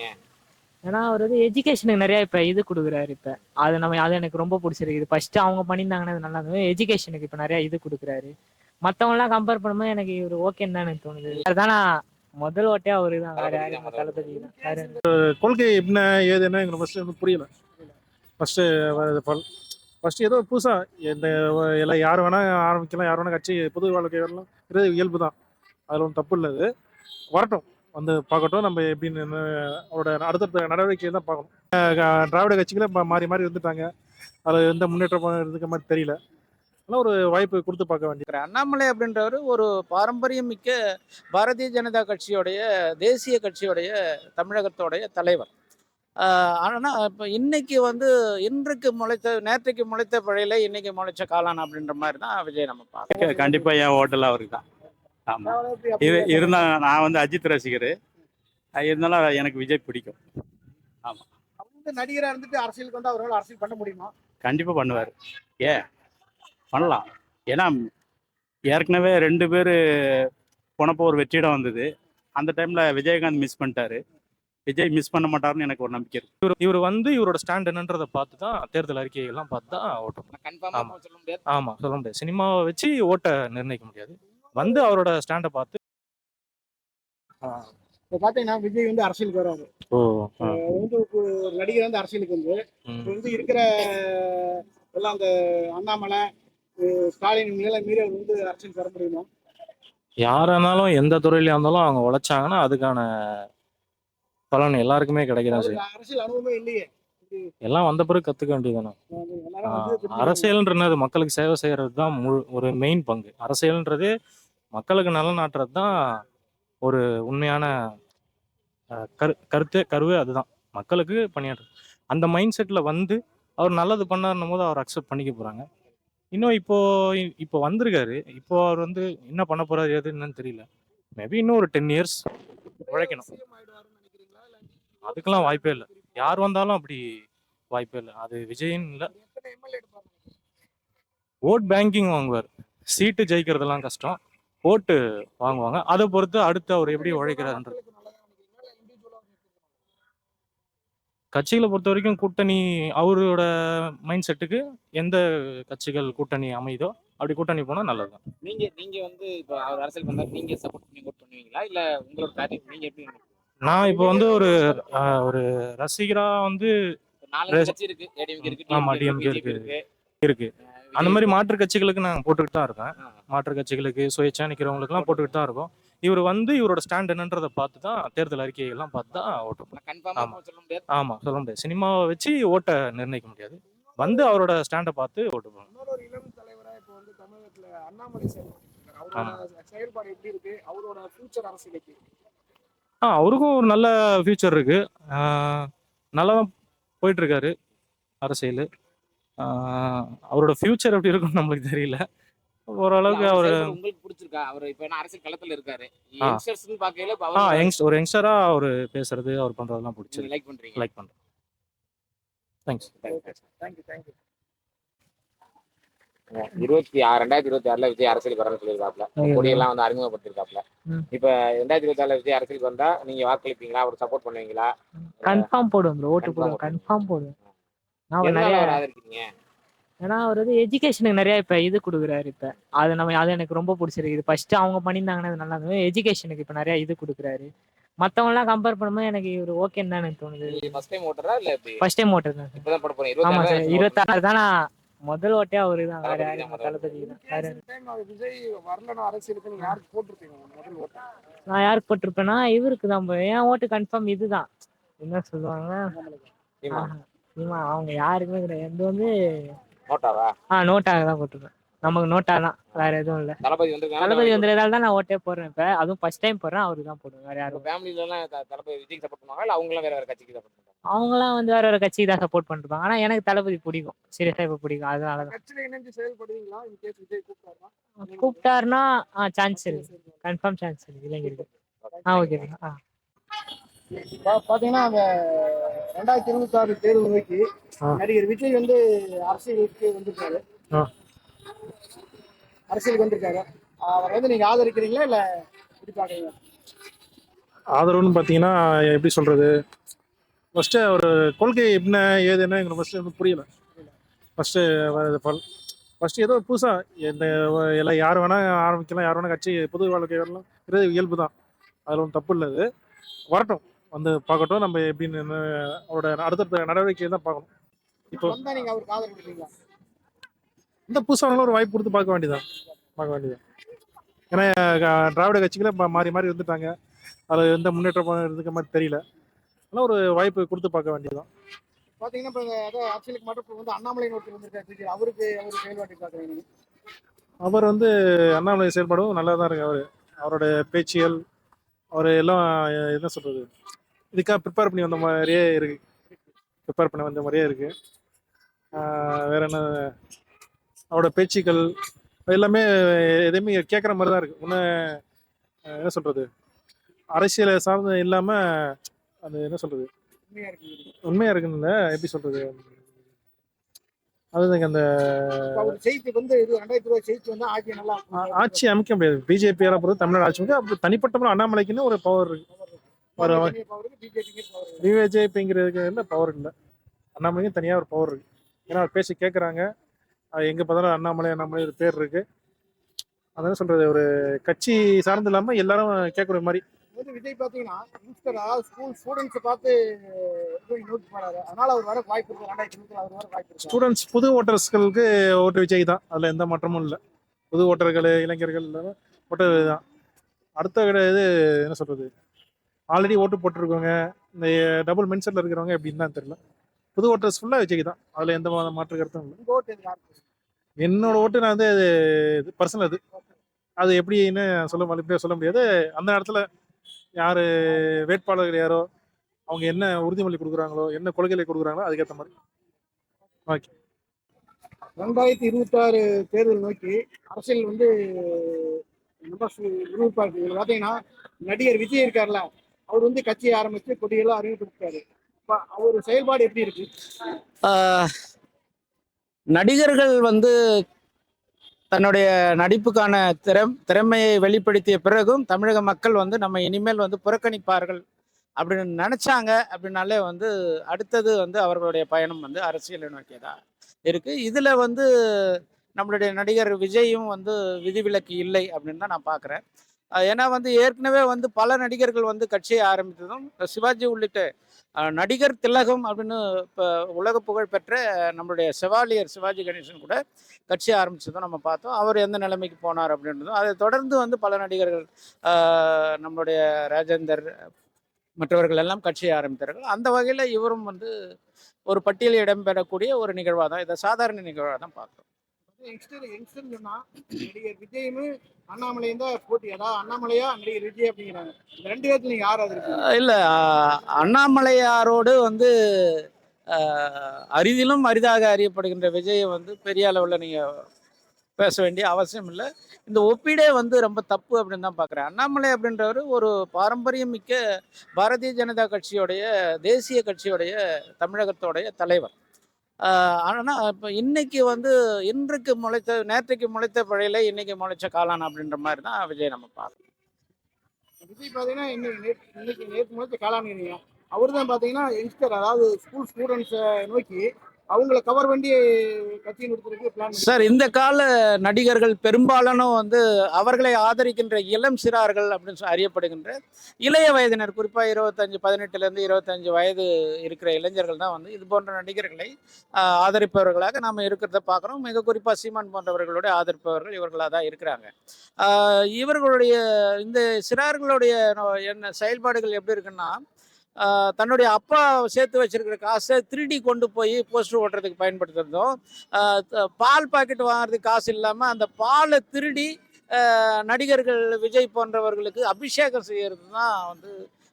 இருக்கீங்க ஏன்னா அவர் வந்து எஜுகேஷனுக்கு நிறைய இப்ப இது கொடுக்குறாரு இப்ப. அது நம்ம அது எனக்கு ரொம்ப பிடிச்சிருக்குது ஃபர்ஸ்ட் அவங்க பண்ணியிருந்தாங்கன்னா அது நல்லா இருந்தது. எஜுகேஷனுக்கு இப்ப நிறைய இது கொடுக்குறாரு. மத்தவங்க எல்லாம் கம்பேர் பண்ணும்போது எனக்கு இவர் ஓகேன்னு தான் எனக்கு தோணுது. அதுதான் முதல் ஓட்டே அவரு தான் வேற யாரும் இல்ல, தளபதி தான். கொள்கை என்ன ஏதுன்னு எனக்கு ஃபர்ஸ்ட் வந்து புரியல. ஃபர்ஸ்ட் ஃபர்ஸ்ட் ஏதோ புதுசா இந்த எல்லாம் யார் வேணா ஆரம்பிக்கலாம் யார் வேணா கட்சி புது வாழ்க்கை வரலாம் இது இயல்பு தான் அதில் ஒன்றும் தப்பு இல்லை அது. வரட்டும். வந்து பார்க்கட்டும். நம்ம எப்படின்னு அவரோட அடுத்தடுத்த நடவடிக்கை தான் பார்க்கணும். திராவிட கட்சிகளே மாறி மாறி வந்துட்டாங்க அதில் எந்த முன்னேற்றம் இருக்க மாதிரி தெரியல. அதெல்லாம் ஒரு வாய்ப்பு கொடுத்து பார்க்க வேண்டியது. இருக்கிறார். அண்ணாமலை அப்படின்றவர் ஒரு பாரம்பரியம் மிக்க பாரதிய ஜனதா கட்சியோடைய தேசிய கட்சியோடைய தமிழகத்தோடைய தலைவர். ஆனால் இப்போ இன்னைக்கு வந்து இன்றைக்கு முளைத்த நேற்றைக்கு முளைத்த பழையில இன்னைக்கு முளைச்ச காளான் அப்படின்ற மாதிரி தான் விஜய் நம்ம பார்க்கணும். கண்டிப்பா என் ஹோட்டல் அவருக்கு தான் ஆமா. இது இருந்தா நான் வந்து அஜித் ரசிகர். இருந்தாலும் எனக்கு விஜய் பிடிக்கும். நடிகரா இருந்துட்டு அரசியலுக்கு வந்து அவரால் அரசியல் பண்ண முடியுமா? கண்டிப்பா பண்ணுவார். ஏ பண்ணலாம். ஏன்னா ஏற்கனவே ரெண்டு பேர் போனப்போ ஒரு வெற்றிடம் வந்தது. அந்த டைம்ல விஜயகாந்த் மிஸ் பண்ணிட்டாரு. விஜய் மிஸ் பண்ண மாட்டாருன்னு எனக்கு ஒரு நம்பிக்கை இருக்கு. இவர் இவர் வந்து இவரோட ஸ்டாண்ட் என்னன்றதை பார்த்து தான் தேர்தல் அறிக்கைகள்லாம் பார்த்து தான் ஓட்டும் கன்ஃபார்மா ஆமா. சொல்ல முடியாது. ஆமா சொல்ல முடியாது. சினிமாவை வச்சு ஓட்டை நிர்ணயிக்க முடியாது. வந்து அவரோட ஸ்டாண்டை பார்த்து இப்போ பார்த்தீங்கன்னா விஜய் வந்து அரசியலுக்கு அஹ் வந்து ஒரு நடிகர் வந்து அரசியலுக்கு வந்து இப்போ வந்து இருக்கிற எல்லாம் அந்த அண்ணாமலை ஸ்டாலின் இவங்களெல்லாம் மீறி அவர் வந்து அரசியலுக்கு வர முடியுமா? யாரானாலும் எந்த துறையில இருந்தாலும் அவங்க உழைச்சாங்கன்னா அதுக்கான பலன் எல்லாருக்குமே கிடைக்கதான் செய்யும். அரசியல் அனுபவமே இல்லையே. எல்லாம் வந்த பிறகு கத்துக்க வேண்டியதுதானே? அரசியல்ன்றது மக்களுக்கு சேவை செய்யறது தான் முழு ஒரு மெயின் பங்கு. அரசியல்ன்றது மக்களுக்கு நலன் நாட்டுறது தான் ஒரு உண்மையான கரு கருத்து கருவு அதுதான். மக்களுக்கு பணியாற்றுறது. அந்த மைண்ட் செட்டில் வந்து அவர் நல்லது பண்ணாருன்னும் போது அவர் அக்செப்ட் பண்ணிக்க போறாங்க. இன்னும் இப்போ இப்போ வந்திருக்காரு. இப்போ அவர் வந்து என்ன பண்ண போறாரு எது என்னன்னு தெரியல. மேபி இன்னும் ஒரு டென் இயர்ஸ் உழைக்கணும். அதுக்கெல்லாம் வாய்ப்பே இல்லை. யார் வந்தாலும் அப்படி வாய்ப்பே இல்லை. அது விஜயின் இல்லை. எம்எல்ஏ ஓட் பேங்கிங் வாங்குவார். சீட்டு ஜெயிக்கிறதெல்லாம் கஷ்டம். ஓட்டு வாங்குவாங்க. அதை பொறுத்து அடுத்து அவர் எப்படி உழைக்கிறாருன்றது. கட்சிகளை பொறுத்த வரைக்கும் கூட்டணி அவரோட மைண்ட் செட்டுக்கு எந்த கட்சிகள் கூட்டணி அமையுதோ அப்படி கூட்டணி போனா நல்லதுதான் நீங்க நீங்க வந்து இப்போ அவர் அரசியல் வந்தா நீங்க சப்போர்ட் பண்ணி ஓட் பண்ணுவீங்களா? இல்ல உங்களோட காரியம் நீங்க எப்படி நான் இப்போ வந்து ஒரு ஒரு ரசிகரா வந்து ஆமா, DMK இருக்கு இருக்கு. அந்த மாதிரி மாற்று கட்சிகளுக்கு நான் போட்டுக்கிட்டு தான் இருக்கேன். மாற்று கட்சிகளுக்கு சுயேட்சா நிக்கிறவங்களுக்குலாம் போட்டுக்கிட்டு தான் இருக்கோம். இவர் வந்து இவரோட ஸ்டாண்ட் என்னன்றதை பார்த்து தான் தேர்தல் அறிக்கைகள்லாம் பார்த்து தான் ஓட்டும் கன்ஃபார்மா ஆமா. சொல்ல முடியாது. ஆமா சொல்ல முடியாது. சினிமாவை வச்சு ஓட்டை நிர்ணயிக்க முடியாது. வந்து அவரோட ஸ்டாண்டை பார்த்து ஓட்டு போகணும் இளம் தலைவரா இப்போ வந்து தமிழகத்துல அண்ணாமலை செயல்பாடு எப்படி இருக்கு? அவரோட ஃபியூச்சர் அரசியல் எப்படி இருக்கு? ஆ அவருக்கும் ஒரு நல்ல ஃபியூச்சர் இருக்கு. நல்லா தான் போயிட்டு இருக்காரு அரசியல் அவரோட ஃபியூச்சர் எப்படி இருக்குன்னு நம்மளுக்கு தெரியல. ஓரளவுக்கு அவர் செயல்பாடு உங்களுக்கு பிடிச்சிருக்கா? அவர் இப்ப என்ன அரசியல் களத்துல இருக்காரு. ஆ. யங்ஸ்டர்ஸ்னு பாக்கையில இப்ப ஆ அவர் யங்ஸ்டர் ஒரு யங்ஸ்டரா அவர் பேசுறது அவர் பண்றதெல்லாம் பிடிச்சிருக்கு. லைக் பண்றீங்க. லைக் பண்றேன் தேங்க்ஸ் தேங்க்யூ தேங்க்யூ இருபத்தி ஆறு ரெண்டாயிரத்தி இருபத்தி ஆறுல விஜய் அரசியலுக்கு வரணும்னு சொல்லியிருக்காப்ல. கொடியெல்லாம் வந்து அறிமுகப்படுத்திருக்காப்ல. இப்ப ரெண்டாயிரத்தி இருபத்தி ஆறுல விஜய் அரசியலுக்கு வந்தா நீங்க வாக்களிப்பீங்களா? அவர் சப்போர்ட் பண்ணுவீங்களா? கன்ஃபார்ம் போடுவேன் bro ஓட்டு போடுவீங்க. கன்ஃபார்ம் போடுவேன் நான் நிறைய ஆதரிக்கிறீங்க? ஏன்னா அவர் வந்து எஜுகேஷனுக்கு நிறைய இப்ப இது கொடுக்குறாரு இப்ப. அது நம்ம அது எனக்கு ரொம்ப பிடிச்சிருக்குது ஃபர்ஸ்ட் அவங்க பண்ணியிருந்தாங்கன்னா அது நல்லா இருந்தது எஜுகேஷனுக்கு இப்ப நிறைய இது கொடுக்குறாரு. மத்தவங்க எல்லாம் கம்பேர் பண்ணும்போது எனக்கு இவர் ஓகேன்னு தான் எனக்கு தோணுது. ஃபர்ஸ்ட் டைம் ஓட்டுறா இல்ல ஃபர்ஸ்ட் டைம் ஓட்டு தான் இப்பதான் போட போறீங்க. ஆமா சார் இருபத்தி இருபத்தாறு தான் நான் முதல் ஓட்டே அவரு தான் வேற யாரும் தளபதி தான் வேற நான் யாருக்கு போட்டிருப்பேன்னா இவருக்கு தான் போய் என் ஓட்டு கன்ஃபார்ம் இதுதான். என்ன சொல்லுவாங்க அவங்க யாருக்குமே கிடையாது. வந்து நோட்டாவா? ஆ நோட்டாக தான் போட்டிருப்பேன். நமக்கு நோட்டா தான் வேற எதுவும் இல்ல. தளபதி வந்து தளபதி வந்ததால தான் நான் ஓட்டே போடுறேன் இப்ப. அதுவும் ஃபர்ஸ்ட் டைம் போடுறேன் அவருக்கு தான் போடுவேன் வேற யாரும் ஃபேமிலில எல்லாம் தளபதி விஜய்க்கு சப்போர்ட் பண்ணுவாங்க இல்ல அவங்க எல்லாம் வேற வேற கட்சிக்கு சப்போர்ட் பண்ணுவாங்க அவங்களாம் வந்து வேற வேற கட்சிக்கு தான் சப்போர்ட் பண்ணிருப்பாங்க. ஆனா எனக்கு தளபதி பிடிக்கும். சீரியஸா இப்ப பிடிக்கும். அதனால தான். கட்சியில இணைஞ்சு செயல்படுவீங்களா? இன் கேஸ் விஜய் கூப்பிட்டாருன்னா? கூப்பிட்டாருன்னா ஆ சான்ஸ் இருக்கு. கன்ஃபார்ம் சான்ஸ் இருக்கு. இளைஞருக்கு. ஆ ஓகே ஆ. பா- பாத்தீங்கன்னா அந்த ரெண்டாயிரத்தி இருபத்தி ஆறு தேர்வு நோக்கி. நடிகர் விஜய் வந்து அரசியலுக்கு வந்திருக்காரு ஆ. அரசியலுக்கு வந்திருக்காரு அவர் வந்து நீங்க ஆதரிக்கிறீங்களா இல்ல எப்படி பாக்குறீங்க? ஆதரவுன்னு பார்த்தீங்கன்னா எப்படி சொல்கிறது ஃபஸ்ட்டு ஒரு கொள்கை என்ன ஏது என்ன எங்களுக்கு ஃபஸ்ட்டு வந்து புரியல. ஃபஸ்ட்டு ஃபஸ்ட்டு ஏதோ புதுசாக இந்த எல்லாம் யார் வேணால் ஆரம்பிக்கலாம் யார் வேணால் கட்சி புது வாழ்க்கை வரலாம். இது இயல்பு தான். அதில் ஒன்றும் தப்பு இல்லை அது வரட்டும். வந்து பார்க்கட்டும். நம்ம எப்படின்னு அவரோட அடுத்தடுத்த நடவடிக்கையை தான் பார்க்கணும். இப்போ வந்தா நீங்க அவருக்கு ஆதரவு இந்த புதுசாக ஒரு வாய்ப்பு கொடுத்து பார்க்க வேண்டியதான் பார்க்க வேண்டியதான் ஏன்னா திராவிட கட்சிகளே மாறி மாறி இருந்துட்டாங்க. அதில் எந்த முன்னேற்றம் இருக்க மாதிரி தெரியல. அதெல்லாம் ஒரு வாய்ப்பு கொடுத்து பார்க்க வேண்டியதான் பாத்தீங்கன்னா இப்ப அதாவது அரசியலுக்கு மட்டும் வந்து அண்ணாமலை ஒருத்தர் வந்திருக்காரு. அவருக்கு அவரு செயல்பாட்டு அவர் வந்து அண்ணாமலை செயல்பாடும் நல்லா தான் இருக்கு. அவர் அவரோட பேச்சியல் அவர் எல்லாம் என்ன சொல்றது? இதுக்காக ப்ரிப்பேர் பண்ணி வந்த மாதிரியே இருக்கு. ப்ரிப்பேர் பண்ணி வந்த மாதிரியே இருக்கு. ஆஹ், வேற என்ன? அவரோட பேச்சுக்கள் எல்லாமே எதையுமே கேட்குற மாதிரி தான் இருக்கு. ஒன்று என்ன சொல்றது? அரசியலை சார்ந்து இல்லாம அது என்ன சொல்றது? உண்மையா இருக்கு உண்மையா இருக்குன்னு எப்படி சொல்றது? அதுதாங்க அந்த ஜெயிச்சு வந்து ரெண்டாயிரத்தி ரூபாய் வந்து ஆட்சி நல்லா ஆட்சி அமைக்க முடியாது. பிஜேபியால பொறுத்து தமிழ்நாடு ஆட்சி அமைக்க அப்படி தனிப்பட்ட அண்ணாமலைக்குன்னு ஒரு பவர் இருக்கு. பிஜேபி பிஜேபிங்கிறதுக்கு இல்லை பவர் இல்லை அண்ணாமலைக்கும் தனியாக ஒரு பவர் இருக்கு. ஏன்னா அவர் பேசி கேட்குறாங்க எங்கே பார்த்தாலும் அண்ணாமலை அண்ணாமலை ஒரு பேர் இருக்கு. அதான் சொல்றது ஒரு கட்சி சார்ந்து இல்லாமல் எல்லாரும் கேட்குற மாதிரி. வந்து விஜய் பாத்தீங்கன்னா யங்ஸ்டர் ஸ்கூல் ஸ்டூடெண்ட்ஸ் பார்த்து நோட் பண்ணாரு அதனால அவர் வர வாய்ப்பு இருக்கு. ரெண்டாயிரத்தி இருபத்தி அவர் வர வாய்ப்பு இருக்கு. ஸ்டூடெண்ட்ஸ் புது ஓட்டர்ஸ்களுக்கு ஓட்டு விஜய் தான். அதில் எந்த மாற்றமும் இல்லை. புது ஓட்டர்கள் இளைஞர்கள் எல்லாமே ஓட்டு தான். அடுத்த விட இது என்ன சொல்றது? ஆல்ரெடி ஓட்டு போட்டிருக்கவங்க இந்த டபுள் மென்ஷனில் இருக்கிறவங்க எப்படின்னு தான் தெரியல. புது ஓட்டர்ஸ் ஃபுல்லாக விஜய் தான். அதில் எந்த மாற்று கருத்தும் இல்லை? என்னோட ஓட்டு நான் வந்து அது பர்சனல் அது. அது எப்படின்னு சொல்ல மறுபடியும் சொல்ல முடியாது. அந்த நேரத்தில் யார் வேட்பாளர்கள் யாரோ அவங்க என்ன உறுதிமொழி கொடுக்குறாங்களோ என்ன கொள்கைகளை கொடுக்குறாங்களோ அதுக்கேற்ற மாதிரி. ஓகே. ரெண்டாயிரத்தி இருபத்தி ஆறு தேர்தல் நோக்கி அரசியல் வந்து ரொம்ப விறுவிறுப்பா இருக்கு இதுல பாத்தீங்கன்னா நடிகர் விஜய் இருக்கார்ல அவர் வந்து கட்சியை ஆரம்பிச்சு கொடியெல்லாம் அறிவித்திருக்காரு இப்ப அவர் செயல்பாடு எப்படி இருக்கு? ஆஹ் நடிகர்கள் வந்து தன்னுடைய நடிப்புக்கான திறம் திறமையை வெளிப்படுத்திய பிறகும் தமிழக மக்கள் வந்து நம்ம இனிமேல் வந்து புறக்கணிப்பார்கள் அப்படின்னு நினைச்சாங்க அப்படின்னாலே வந்து அடுத்தது வந்து அவர்களுடைய பயணம் வந்து அரசியலை நோக்கியதா இருக்கு. இதுல வந்து நம்மளுடைய நடிகர் விஜயும் வந்து விதிவிலக்கு இல்லை அப்படின்னு தான் நான் பார்க்குறேன் ஏன்னா வந்து ஏற்கனவே வந்து பல நடிகர்கள் வந்து கட்சியை ஆரம்பித்ததும் சிவாஜி உள்ளிட்ட நடிகர் திலகம் அப்படின்னு இப்போ உலக புகழ் பெற்ற நம்மளுடைய செவாலியர் சிவாஜி கணேசன் கூட கட்சி ஆரம்பித்ததும் நம்ம பார்த்தோம். அவர் எந்த நிலைமைக்கு போனார் அப்படின்றதும் அதை தொடர்ந்து வந்து பல நடிகர்கள் நம்மளுடைய ராஜேந்தர் மற்றவர்கள் எல்லாம் கட்சியை ஆரம்பித்தார்கள். அந்த வகையில் இவரும் வந்து ஒரு பட்டியலில் இடம்பெறக்கூடிய ஒரு நிகழ்வாக தான் இதை சாதாரண நிகழ்வாக தான் பார்க்குறோம் யங்ஸ்டர் யங்ஸ்டர் சொன்னா நடிகர் விஜயும் அண்ணாமலையும் தான் போட்டி. அதான் அண்ணாமலையா நடிகர் விஜய் அப்படிங்கிறாங்க. ரெண்டு பேர்த்துல நீங்க யார் அது இல்லை அண்ணாமலையாரோடு வந்து அரிதிலும் அரிதாக அறியப்படுகின்ற விஜயை வந்து பெரிய அளவில் நீங்கள் பேச வேண்டிய அவசியம் இல்லை. இந்த ஒப்பீடே வந்து ரொம்ப தப்பு அப்படின்னு தான் பார்க்குறேன் அண்ணாமலை அப்படின்றவர் ஒரு பாரம்பரியம் மிக்க பாரதிய ஜனதா கட்சியோடைய தேசிய கட்சியோடைய தமிழகத்தோடைய தலைவர். ஆனால் இப்போ இன்னைக்கு வந்து இன்றைக்கு முளைத்த நேற்றைக்கு முளைத்த பழையில இன்னைக்கு முளைச்ச காளான் அப்படின்ற மாதிரி தான் விஜய் நம்ம பார்க்கணும் விஜய் பார்த்தீங்கன்னா இன்னைக்கு நேற்று முளைச்ச நேற்று அவர் தான் பார்த்தீங்கன்னா யங்ஸ்டர் அதாவது ஸ்கூல் ஸ்டூடெண்ட்ஸை நோக்கி அவங்கள கவர் பண்ணி கட்சி நிறுத்துறதுக்கு சார் இந்த கால நடிகர்கள் பெரும்பாலானும் வந்து அவர்களை ஆதரிக்கின்ற இளம் சிறார்கள் அப்படின்னு அறியப்படுகின்ற இளைய வயதினர் குறிப்பாக இருபத்தஞ்சு பதினெட்டுலேருந்து இருபத்தஞ்சு வயது இருக்கிற இளைஞர்கள் தான் வந்து இது போன்ற நடிகர்களை ஆதரிப்பவர்களாக நாம் இருக்கிறத பார்க்குறோம். மிக குறிப்பாக சீமான் போன்றவர்களுடைய ஆதரிப்பவர்கள் இவர்களாக தான் இருக்கிறாங்க. இவர்களுடைய இந்த சிறார்களுடைய நோ- என்ன செயல்பாடுகள் எப்படி இருக்குன்னா தன்னுடைய அப்பா சேர்த்து வச்சிருக்கிற காசை திருடி கொண்டு போய் போஸ்டர் ஓட்டுறதுக்கு பயன்படுத்திருந்தோம் பால் பாக்கெட் வாங்குறதுக்கு காசு இல்லாமல் அந்த பாலை திருடி நடிகர்கள் விஜய் போன்றவர்களுக்கு அபிஷேகம் செய்கிறது தான் வந்து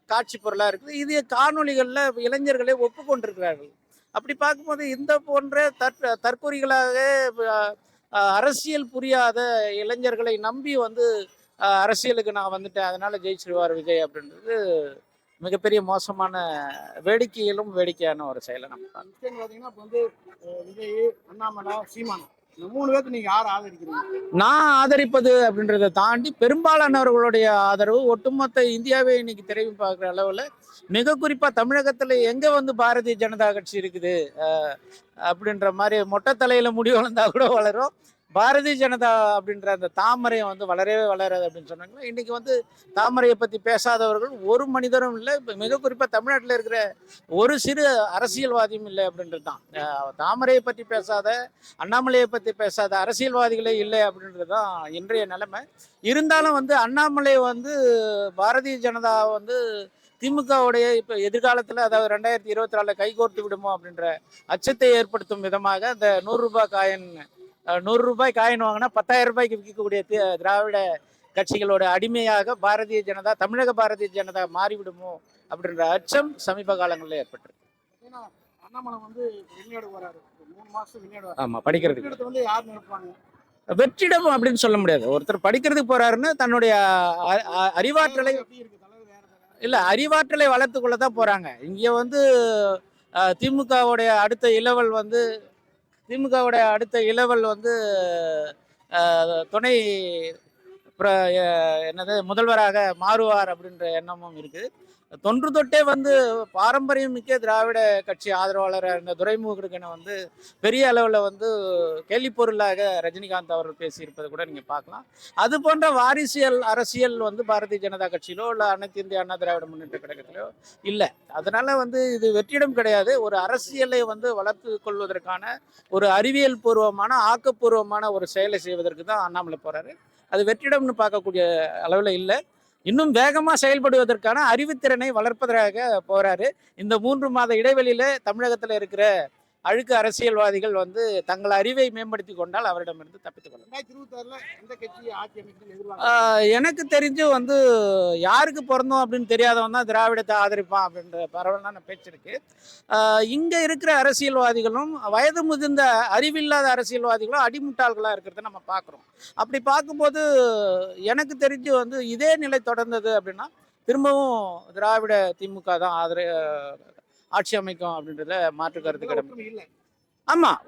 காட்சி பொருளாக இருக்குது. இது காணொளிகளில் இளைஞர்களே ஒப்புக்கொண்டிருக்கிறார்கள். அப்படி பார்க்கும்போது இந்த போன்ற தற் தற்கொலைகளாக அரசியல் புரியாத இளைஞர்களை நம்பி வந்து அரசியலுக்கு நான் வந்துட்டேன். அதனால் ஜெயிச்சிருவார் விஜய் அப்படின்றது மிகப்பெரிய மோசமான வேடிக்கையிலும் வேடிக்கையான ஒரு செயலை நம்ம இப்போ வந்து விஜய் அண்ணாமலை சீமான் மூணு பேர்த்து நீங்க யாரை ஆதரிக்கிறீங்க? நான் ஆதரிப்பது அப்படின்றத தாண்டி பெரும்பாலானவர்களுடைய ஆதரவு ஒட்டுமொத்த இந்தியாவே இன்னைக்கு திரைவி பார்க்குற அளவில் மிக குறிப்பாக தமிழகத்தில் எங்கே வந்து பாரதிய ஜனதா கட்சி இருக்குது அஹ், அப்படின்ற மாதிரி மொட்டை தலையில் முடி வளர்ந்தா கூட வளரும். பாரதிய ஜனதா அப்படின்ற அந்த தாமரையை வந்து வளரவே வளராது அப்படின்னு சொன்னாங்கன்னா இன்றைக்கி வந்து தாமரையை பற்றி பேசாதவர்கள் ஒரு மனிதரும் இல்லை. இப்போ மிக குறிப்பாக தமிழ்நாட்டில் இருக்கிற ஒரு சிறு அரசியல்வாதியும் இல்லை அப்படின்றது தான் தாமரையை பற்றி பேசாத அண்ணாமலையை பற்றி பேசாத அரசியல்வாதிகளே இல்லை அப்படின்றது தான் இன்றைய நிலைமை. இருந்தாலும் வந்து அண்ணாமலை வந்து பாரதிய ஜனதா வந்து திமுகவுடைய இப்போ எதிர்காலத்தில் அதாவது ரெண்டாயிரத்தி இருபத்தி நாலில் கைகோர்த்து விடுமோ அப்படின்ற அச்சத்தை ஏற்படுத்தும் விதமாக அந்த நூறுரூபா காயின் நூறு ரூபாய் காயின் வாங்கினா பத்தாயிரம் ரூபாய்க்கு விற்கக்கூடிய திராவிட கட்சிகளோட அடிமையாக பாரதிய ஜனதா தமிழக பாரதிய ஜனதா மாறிவிடுமோ அப்படின்ற அச்சம் சமீப காலங்களில் ஏற்பட்டிருக்கு. ஆமாம் படிக்கிறதுக்கு. வெற்றிடம் அப்படின்னு சொல்ல முடியாது. ஒருத்தர் படிக்கிறதுக்கு போறாருன்னு தன்னுடைய அறிவாற்றலை. இல்ல அறிவாற்றலை வளர்த்துக்கொள்ள தான் போறாங்க. இங்க வந்து திமுகவுடைய அடுத்த இளவல் வந்து திமுகவுடைய அடுத்த இளவல் வந்து துணை என்னது முதல்வராக மாறுவார் அப்படின்ற எண்ணமும் இருக்குது. தொன்று தொட்டே வந்து பாரம்பரியம் மிக்க திராவிட கட்சி ஆதரவாளர் இந்த துரைமுருகனை வந்து பெரிய அளவில் வந்து கேள்விப் பொருளாக ரஜினிகாந்த் அவர்கள் பேசியிருப்பதை கூட நீங்கள் பார்க்கலாம். அது போன்ற வாரிசியல் அரசியல் வந்து பாரதிய ஜனதா கட்சியிலோ இல்லை அனைத்து இந்திய அண்ணா திராவிட முன்னேற்ற கழகத்திலோ இல்லை. அதனால் வந்து இது வெற்றிடம் கிடையாது. ஒரு அரசியலை வந்து வளர்த்து கொள்வதற்கான ஒரு அறிவியல் பூர்வமான ஆக்கப்பூர்வமான ஒரு செயலை செய்வதற்கு தான் அண்ணாமலை போகிறாரு அது வெற்றிடம்னு பார்க்கக்கூடிய அளவில் இல்லை. இன்னும் வேகமாக செயல்படுவதற்கான அறிவுத்திறனை வளர்ப்பதற்காக போறாரு. இந்த மூன்று மாத இடைவெளியில தமிழகத்தில் இருக்கிற அழுக்கு அரசியல்வாதிகள் வந்து தங்கள் அறிவை மேம்படுத்தி கொண்டால் அவரிடமிருந்து தப்பித்துக் கொள்ளலாம். எனக்கு தெரிஞ்சு வந்து யாருக்கு பிறந்தோம் அப்படின்னு தெரியாதவன் தான் திராவிடத்தை ஆதரிப்பான் அப்படின்ற பரவலான பேச்சு இருக்கு. இங்க இருக்கிற அரசியல்வாதிகளும் வயது முதிர்ந்த அறிவில்லாத அரசியல்வாதிகளும் அடிமுட்டாள்களா இருக்கிறத நம்ம பார்க்குறோம் அப்படி பார்க்கும்போது எனக்கு தெரிஞ்சு வந்து இதே நிலை தொடர்ந்தது அப்படின்னா திரும்பவும் திராவிட திமுக தான் ஆதர ஆட்சி அமைக்கும் அப்படின்றத மாற்று கருத்து கிடையாது ஆமாம்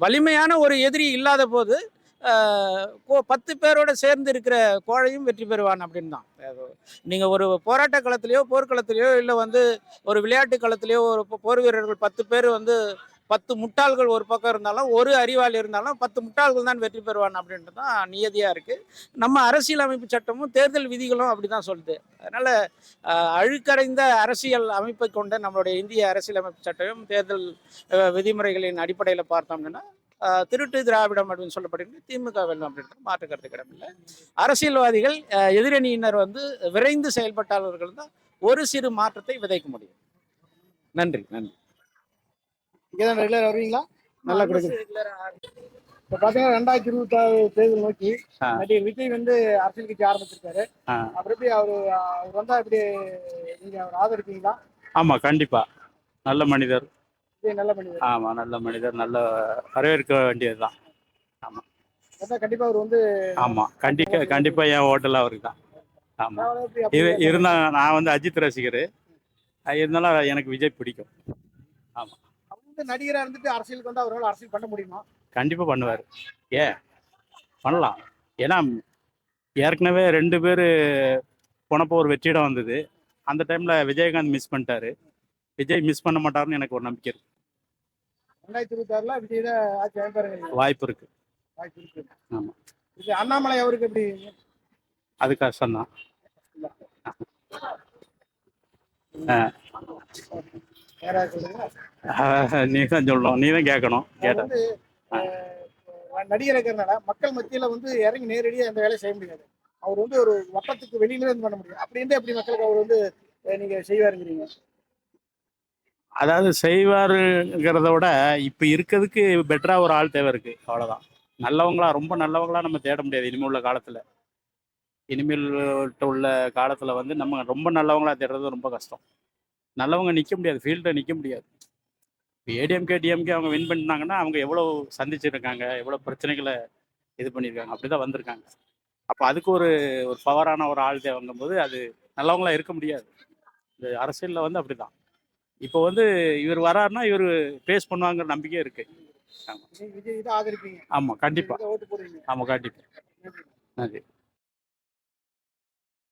வலிமையான ஒரு எதிரி இல்லாத போது பத்து பேரோட சேர்ந்து இருக்கிற கோழையும் வெற்றி பெறுவான் அப்படின்னு தான். நீங்கள் ஒரு போராட்ட களத்திலையோ போர்க்களத்திலையோ இல்லை வந்து ஒரு விளையாட்டு களத்திலையோ ஒரு போர் வீரர்கள் பத்து பேர் வந்து பத்து முட்டாள்கள் ஒரு பக்கம் இருந்தாலும் ஒரு அறிவாளி இருந்தாலும் பத்து முட்டாள்கள் தான் வெற்றி பெறுவான் அப்படின்றது தான் நியதியாக இருக்குது நம்ம அரசியலமைப்பு சட்டமும் தேர்தல் விதிகளும் அப்படி தான் சொல்லுது. அதனால் அழுக்கடைந்த அரசியல் அமைப்பை கொண்ட நம்மளுடைய இந்திய அரசியலமைப்பு சட்டமும் தேர்தல் விதிமுறைகளின் அடிப்படையில் பார்த்தோம்னா திருட்டு திராவிடம் அப்படின்னு சொல்லப்படுகிறது திமுக வெல்லும் அப்படின்றது மாற்று கருத்து கிடமில்லை அரசியல்வாதிகள் எதிரணியினர் வந்து விரைந்து செயல்பட்டாளர்கள் தான் ஒரு சிறு மாற்றத்தை விதைக்க முடியும். நன்றி நன்றி. இங்கே தான் ரெகுலர் வருவீங்களா? நல்லா கொடுக்குது. இப்போ பார்த்தீங்கன்னா ரெண்டாயிரத்தி இருபத்தி ஆறு தேர்தல் நோக்கி. நடிகர் விஜய் வந்து அரசியல் கட்சி ஆரம்பிச்சிருக்காரு. அப்புறம் எப்படி அவர் அவர் வந்தா எப்படி நீங்க அவர் ஆதரிப்பீங்களா? ஆமா கண்டிப்பா. நல்ல மனிதர். நல்ல மனிதர். ஆமா நல்ல மனிதர் நல்ல வரவேற்க வேண்டியதுதான். அதான் கண்டிப்பா அவர் வந்து ஆமா கண்டிப்பா கண்டிப்பா என் ஹோட்டல் அவருக்கு தான் ஆமா அப்படி இது இருந்தா நான் வந்து அஜித் ரசிகர். இருந்தாலும் எனக்கு விஜய் பிடிக்கும். அவர் வந்து நடிகரா இருந்துட்டு அரசியலுக்கு வந்து அவரால் அரசியல் பண்ண முடியுமா? கண்டிப்பா பண்ணுவார். ஏன்? பண்ணலாம். ஏன்னா ஏற்கனவே ரெண்டு பேர் போனப்போ ஒரு வெற்றிடம் வந்தது. அந்த டைம்ல விஜயகாந்த் மிஸ் பண்ணிட்டாரு. விஜய் மிஸ் பண்ண மாட்டாருன்னு எனக்கு ஒரு நம்பிக்கை இருக்கு. ரெண்டாயிரத்தி இருபத்தி ஆறுல விஜய் தான் வாய்ப்பு இருக்கு. வாய்ப்பு இருக்கு. ஆமா. இது அண்ணாமலை அவருக்கு எப்படி? அது வேற சொல்லுங்க நீ தான் சொல்லணும் நீ தான் கேட்கணும். நடிகர் இருக்கிறனால மக்கள் மத்தியில வந்து இறங்கி நேரடியாக அந்த வேலையை செய்ய முடியாது. அவர் வந்து ஒரு வட்டத்துக்கு வெளியில இருந்து பண்ண முடியும். அப்படி இருந்தா எப்படி மக்களுக்கு அவர் வந்து நீங்க செய்வாருங்கிறீங்க? அதாவது செய்வாருங்கிறத விட இப்போ இருக்கிறதுக்கு பெட்டரா ஒரு ஆள் தேவை இருக்கு. அவ்வளவுதான். நல்லவங்களா ரொம்ப நல்லவங்களா நம்ம தேட முடியாது இனிமேல் உள்ள காலத்துல. இனிமேல் உள்ள காலத்துல வந்து நம்ம ரொம்ப நல்லவங்களா தேடுறது ரொம்ப கஷ்டம். நல்லவங்க நிக்க முடியாது ஃபீல்டில் நிக்க முடியாது. இப்போ ஏடிஎம்கே டிஎம்கே அவங்க வின் பண்ணாங்கன்னா அவங்க எவ்வளோ சந்திச்சிருக்காங்க எவ்வளோ பிரச்சனைகளை இது பண்ணியிருக்காங்க அப்படிதான் வந்திருக்காங்க. அப்போ அதுக்கு ஒரு ஒரு பவரான ஒரு ஆள் தேவைங்கும் போது அது நல்லவங்களா இருக்க முடியாது. இந்த அரசியலில் வந்து அப்படிதான். இப்போ வந்து இவர் வராருன்னா இவர் ஃபேஸ் பண்ணுவாங்கிற நம்பிக்கை இருக்கு. ஆமாம் கண்டிப்பாக ஆமாம் கண்டிப்பாக நன்றி.